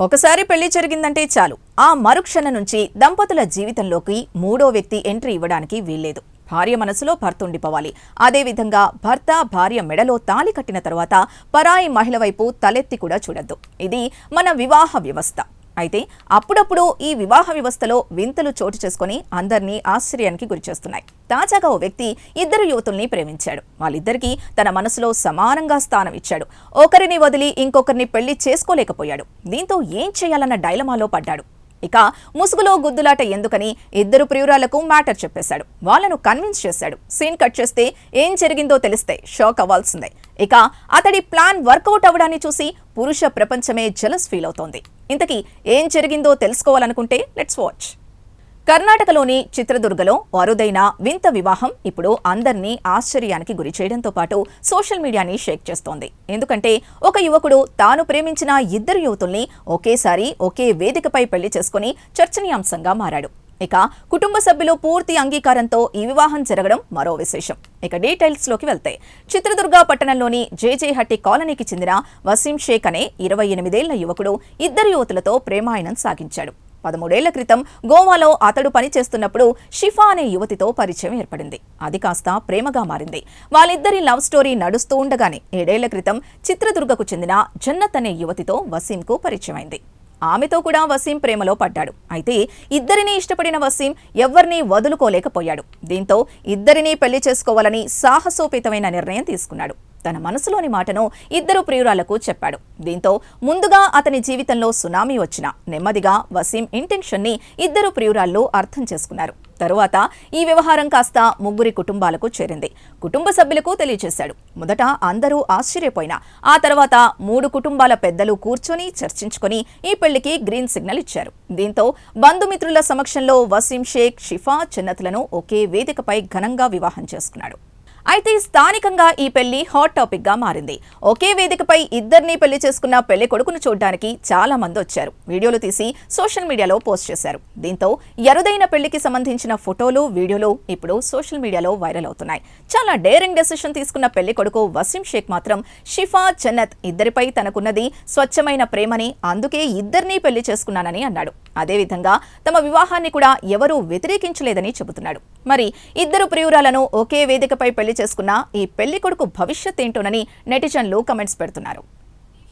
ఒకసారి పెళ్ళి జరిగిందంటే చాలు. ఆ మరుక్షణ నుంచి దంపతుల జీవితంలోకి మూడో వ్యక్తి ఎంట్రీ ఇవ్వడానికి వీల్లేదు. భార్య మనసులో భర్త ఉండిపోవాలి. అదేవిధంగా భర్త భార్య మెడలో తాళి కట్టిన తర్వాత పరాయి మహిళ వైపు తలెత్తి కూడా చూడద్దు. ఇది మన వివాహ వ్యవస్థ. అయితే అప్పుడప్పుడు ఈ వివాహ వ్యవస్థలో వింతలు చోటు చేసుకుని అందరినీ ఆశ్చర్యానికి గురిచేస్తున్నాయి తాజాగా ఓ వ్యక్తి ఇద్దరు యువతుల్ని ప్రేమించాడు. వాళ్ళిద్దరికీ తన మనసులో సమానంగా స్థానం ఇచ్చాడు. ఒకరిని వదిలి ఇంకొకరిని పెళ్ళి చేసుకోలేకపోయాడు. దీంతో ఏం చేయాలన్న డైలమాలో పడ్డాడు. ఇక ముసుగులో గుద్దులాట ఎందుకని ఇద్దరు ప్రియురాలకు మ్యాటర్ చెప్పేశాడు. వాళ్ళను కన్విన్స్ చేశాడు. సీన్ కట్ చేస్తే ఏం జరిగిందో తెలిస్తే షాక్ అవ్వాల్సిందే. ఇక అతడి ప్లాన్ వర్కౌట్ అవ్వడాన్ని చూసి పురుష ప్రపంచమే జలస్ ఫీల్ అవుతోంది. ఇంతకీ ఏం జరిగిందో తెలుసుకోవాలనుకుంటే లెట్స్ వాచ్ కర్ణాటకలోని చిత్రదుర్గలో అరుదైన వింత వివాహం ఇప్పుడు అందర్నీ ఆశ్చర్యానికి గురి చేయడంతో పాటు సోషల్ మీడియాని షేక్ చేస్తోంది. ఎందుకంటే ఒక యువకుడు తాను ప్రేమించిన ఇద్దరు యువతుల్ని ఒకేసారి ఒకే వేదికపై పెళ్ళి చేసుకుని చర్చనీయాంశంగా మారాడు. ఇక కుటుంబ సభ్యులు పూర్తి అంగీకారంతో ఈ వివాహం జరగడం మరో విశేషం. ఇక డీటెయిల్స్లోకి వెళ్తే చిత్రదుర్గ పట్టణంలోని జేజేహట్టి కాలనీకి చెందిన వసీం షేక్ అనే ఇరవై ఎనిమిదేళ్ళ యువకుడు ఇద్దరు యువతులతో ప్రేమాయణం సాగించాడు. పదమూడేళ్ళ క్రితం గోవాలో అతడు పనిచేస్తున్నప్పుడు షిఫా అనే యువతితో పరిచయం ఏర్పడింది. అది కాస్త ప్రేమగా మారింది. వాళ్ళిద్దరి లవ్ స్టోరీ నడుస్తూ ఉండగానే ఏడేళ్ళ క్రితం చిత్రదుర్గకు చెందిన జన్నత్ అనే యువతితో వసీంకు పరిచయమైంది. ఆమెతో కూడా వసీం ప్రేమలో పడ్డాడు. అయితే ఇద్దరినీ ఇష్టపడిన వసీం ఎవ్వరినీ వదులుకోలేకపోయాడు. దీంతో ఇద్దరినీ పెళ్ళి చేసుకోవాలని సాహసోపేతమైన నిర్ణయం తీసుకున్నాడు. తన మనసులోని మాటను ఇద్దరు ప్రియురాలకు చెప్పాడు. దీంతో ముందుగా అతని జీవితంలో సునామీ వచ్చిన నెమ్మదిగా వసీం ఇంటెన్షన్ని ఇద్దరు ప్రియురాళ్ళు అర్థం చేసుకున్నారు. తరువాత ఈ వ్యవహారం కాస్త ముగ్గురి కుటుంబాలకు చేరింది. కుటుంబ సభ్యులకు తెలియజేశాడు. మొదట అందరూ ఆశ్చర్యపోయినా ఆ తర్వాత మూడు కుటుంబాల పెద్దలు కూర్చొని చర్చించుకొని ఈ పెళ్ళికి గ్రీన్ సిగ్నల్ ఇచ్చారు. దీంతో బంధుమిత్రుల సమక్షంలో వసీం షేక్ షిఫా చిన్నతులను ఒకే వేదికపై ఘనంగా వివాహం చేసుకున్నాడు. అయితే స్థానికంగా ఈ పెళ్ళి హాట్ టాపిక్గా మారింది. ఒకే వేదికపై ఇద్దరిని పెళ్ళి చేసుకున్న పెళ్ళి కొడుకును చూడడానికి చాలా మంది వచ్చారు. వీడియోలు తీసి సోషల్ మీడియాలో పోస్ట్ చేశారు. దీంతో ఎరుదైన పెళ్ళికి సంబంధించిన ఫోటోలు వీడియోలు ఇప్పుడు సోషల్ మీడియాలో వైరల్ అవుతున్నాయి. చాలా డేరింగ్ డెసిషన్ తీసుకున్న పెళ్ళి కొడుకు వసీం షేక్ మాత్రం షిఫా జన్నత్ ఇద్దరిపై తనకున్నది స్వచ్ఛమైన ప్రేమని అందుకే ఇద్దరినీ పెళ్ళి చేసుకున్నానని అన్నాడు. అదేవిధంగా తమ వివాహాన్ని కూడా ఎవరూ వ్యతిరేకించలేదని చెబుతున్నాడు. మరి ఇద్దరు ప్రియురాలను ఒకే వేదికపై పెళ్ళి చేసుకున్న ఈ పెళ్ళి కొడుకు భవిష్యత్ ఏంటోనని నెటిజన్లు కమెంట్స్ పెడుతున్నారు.